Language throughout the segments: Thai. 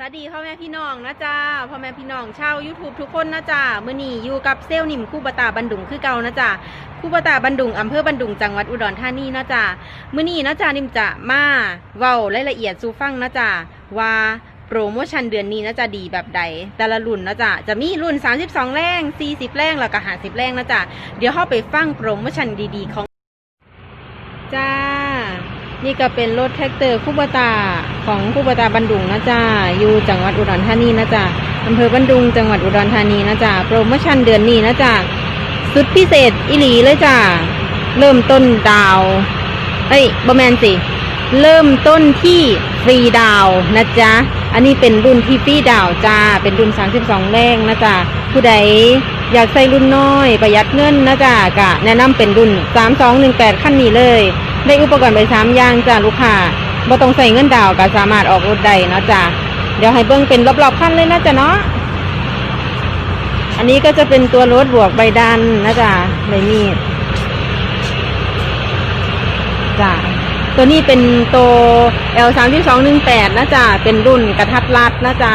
สวัสดีพ่อแม่พี่น้องนะจ๊ะพ่อแม่พี่น้องชาว YouTube ทุกคนนะจ๊ะมื้อนี้อยู่กับเซลนิ่มคู่บตาบันดุงคือเก่านะจ๊ะคู่บตาบันดุงอำเภอบันดุงจังหวัดอุดรธานีนะจ๊ะมื้อนี้นะจ๊ะนิ่มจะมาเว้ารายละเอียดสู่ฟังนะจ๊ะว่าโปรโมชั่นเดือนนี้นะจ๊ะดีแบบใด แต่ละรุ่นนะจ๊ะจะมีรุ่น 32 แรง 40 แรงแล้วก็50 แรงนะจ๊ะเดี๋ยวเข้าไปฟังโปรโมชั่นดีๆของ นี่ก็เป็นรถแท็กเตอร์คูบตาของคูบตาบันดุงนะจ้าอยู่จังหวัดอุดรธานีนะจ้าอำเภอบันดุงจังหวัดอุดรธานีนะจ้าโปรโมชั่นเดือนนี้นะจ้าสุดพิเศษอิหลีเลยจ้าเริ่มต้นดาว เอ้ยบะแมนสิ เริ่มต้นที่ฟรีดาวนะจ๊ะ อันนี้เป็นรุ่นที่ฟรีดาวจ้า เป็นรุ่น 32 แรงนะจ๊ะ ผู้ใดอยากใส่รุ่นน้อยประหยัดเงินนะจ๊ะกะแนะนำเป็นรุ่น 3218 ขั้นนี้เลย ได้อุปกรณ์ไปสามอย่างจ้าลูกค้าบ่ต้องใส่เงินดาวก็สามารถออกรถได้เนาะจ้ะเดี๋ยวให้เบิ่งเป็นรอบๆขั้นเลยนะจ๊ะเนาะอันนี้ก็จะเป็นตัวรถบวกใบดันนะจ๊ะใบมีดจ้ะตัวนี้เป็นตัว L 3 2 1 8นะจ๊ะเป็นรุ่นกระทัดรัดนะจ๊ะ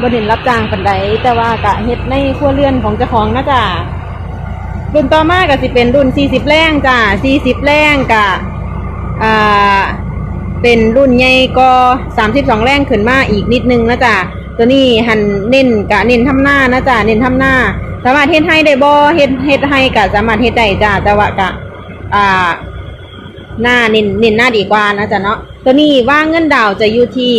บนเห็นรับจ้างปันไดแต่ว่ากะเฮ็ดในครัวเรือนของเจ้าของนะจ๊ะรุ่นต่อมาก็สิเป็นรุ่น40แรงจ้ะ40แรงกะ อ่าเป็นรุ่นใหญ่ก็32แรงขึ้นมาอีกนิดนึงนะจ๊ะตัวนี้หันเน้นกะเน้นทำหน้านะจ๊ะเน้นทำหน้า สามารถเฮ็ดให้ได้บ่เฮ็ดเฮ็ดให้กะสามารถเฮ็ดได้จ้ะแต่ว่ากะอ่าหน้าเน้นเน้นหน้าดีกว่านะจ๊ะเนาะตัวนี้ว่างเงินดาวจะอยู่ที่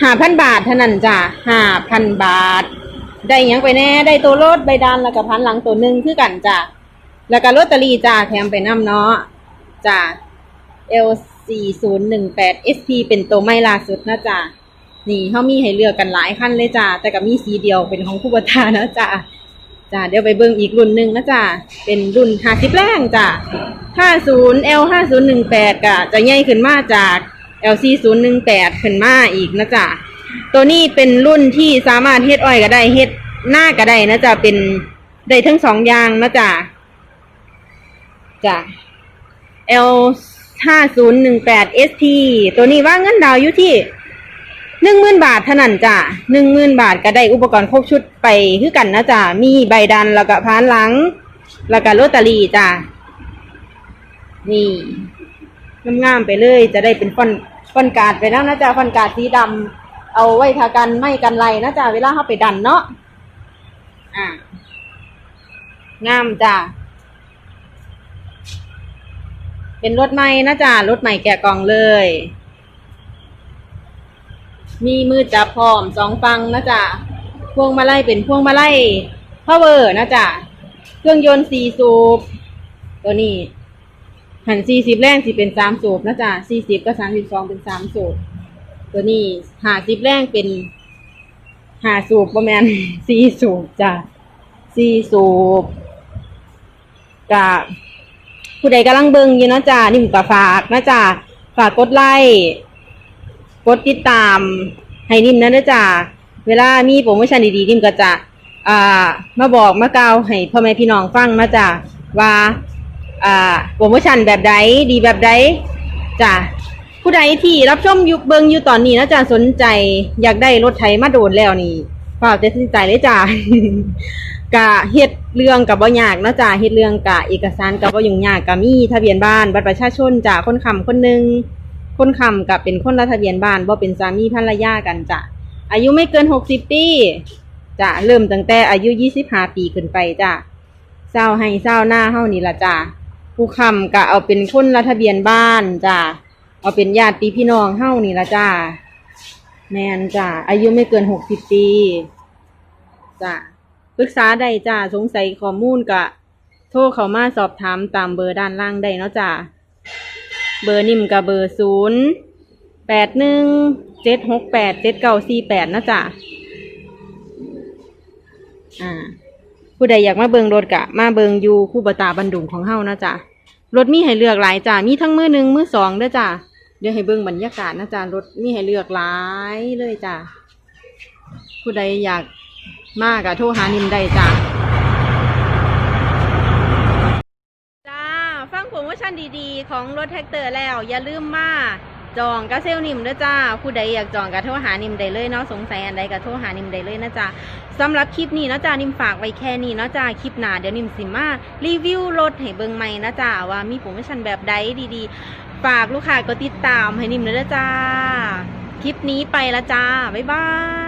ห้าพันบาทเท่านั้นจ้ะห้าพันบาท ได้ยังไปแน่ได้ตัวรถใบดานแล้วก็พันหลังตัวหนึ่งคือกันจ้ะแล้วก็ลอตเตอรี่จ้าแถมไปน้ำเนาะจ้า L 4 0 1 8 SP เป็นตัวไม่ล่าสุดนะจ้านี่เขามีให้เลือกกันหลายคันเลยจ้าแต่ก็มีสีเดียวเป็นของคู่บัตานะจ้าจ้าเดี๋ยวไปเบิ่งอีกรุ่นหนึ่งนะจ้าเป็นรุ่น50แรงจ้า50 L 5018ก็จะใหญ่ขึ้นมาจาก L 4018ขึ้นมาอีกนะจ้าตัวนี้เป็นรุ่นที่สามารถเฮ็ดอ้อยก็ได้เฮ็ดหน้าก็ได้นะจ้าเป็นได้ทั้งสองอย่างนะจ้าจ้ะ L ห้าศูนย์หนึ่งแปด ST ตัวนี้ว่าเงินดาวอยู่ที่หนึ่งหมื่นบาทเท่านั้นจ้ะหนึ่งหมื่นบาทก็ได้อุปกรณ์ครบชุดไปคือกันนะจ้ะมีใบดันแล้วก็พานหลัง แล้วก็โรตารี่จ้ะนี่งามๆไปเลย จะได้เป็นฟอนฟอนกาดไปแล้วนะจ๊ะฟอนกาดสีดำเอาไว้ทากันไม่กันไรนะจ๊ะเวลาเข้าไปดันเนาะอ่างามจ้ะ เป็นรถใหม่นะจ๊ะรถใหม่แกะกล่องเลย มีมือจับพร้อมสองฟังนะจ๊ะพวงมาลัยเป็นพวงมาลัยพาวเวอร์นะจ๊ะเครื่องยนต์สี่สูบตัวนี้หันสี่สิบแรงสิเป็นสามสูบนะจ๊ะสี่สิบก็สามสิบสองเป็นสามสูบตัวนี้หาสิบแรงเป็นหาสูบประมาณสี่สูบจ้ะสี่สูบกับ ผู้ใดกำลังเบิ่งอยู่นาะจ้านิ่มก็ฝากนะจ้าฝากกดไลค์กดติดตามให้นิ่มนะเด้อจ้าเวลามีโปรโมชั่นดีๆนิ่มก็จะอ่ามาบอกมากล่าวให้พ่อแม่พี่น้องฟังนะจ้าว่าอ่าโปรโมชั่นแบบใดดีแบบใดจ้าผู้ใดที่รับชมยุคเบิงอยู่ตอนนี้นะจ้าสนใจอยากได้รถไถมาโดนแล้วนี่ฝากจะสนใจเลยจ้า กะเฮ็ดเรื่องกับบ่ยากเนาะจ้ะเฮ็ดเรื่องกะเอกสารกับบ่ยุ่งยากกะมีทะเบียนบ้านบัตรประชาชนจ้ะคนค้ำคนหนึงคนค้ำกับเป็นคนละทะเบียนบ้านบ่เป็นสามีภรรยากันจ้ะอายุไม่เกิน60ปีจ้ะเริ่มตั้งแต่อายุ25ปีขึ้นไปจ้ะเศร้าให้เศร้าหน้าเฮานี่ล่ะจ้ะผู้ค้ำกะเอาเป็นคนละทะเบียนบ้านจ้ะเอาเป็นญาติพี่น้องเฮานี่ล่ะจ้ะแม่นจ้ะอายุไม่เกิน60ปีจ้ะ ปรึกษาได้จ้าสงสัยข้อมูลกะ โทรเข้ามาสอบถามตามเบอร์ด้านล่างได้เนาะจ้าเบอร์นิ่มกับเบอร์ศูนย์แปดหนึ่งเจ็ดหกแปดเจ็ดเก้าสี่แปดนะจ้าอ่า ผู้ใดอยากมาเบิงรถกะ มาเบิงอยู่คู่บตาบันดุงของเฮานะจ้ารถมีให้เลือกหลายจ้ามีทั้งมือหนึ่งมือสองด้อจ้าเดี๋ยวให้เบิงบรรยากาศนะจ้ารถมีให้เลือกหลายเลยจ้าผู้ใดอยาก มากอะโทรหานิมได้จ้าจ้า ฟังโปรโมชั่นดีๆ ของรถแท็กเตอร์แล้ว อย่าลืมมาจองก็เซลนิมเด้อจ้า ผู้ใดอยากจองก็โทรหานิมได้เลยเนาะสงสัยอันใดก็โทรหานิมได้เลยนะจ๊ะสำหรับคลิปนี้นะจ๊ะนิมฝากไว้แค่นี้นะจ้าคลิปหน้าเดี๋ยวนิมสิมารีวิวรถให้เบิ่งใหม่นะจ๊ะว่ามีโปรโมชั่นแบบใดดีๆ ฝากลูกค้าก็ติดตามให้นิมเลยนะจ้าคลิปนี้ไปละจ้าบ๊ายบาย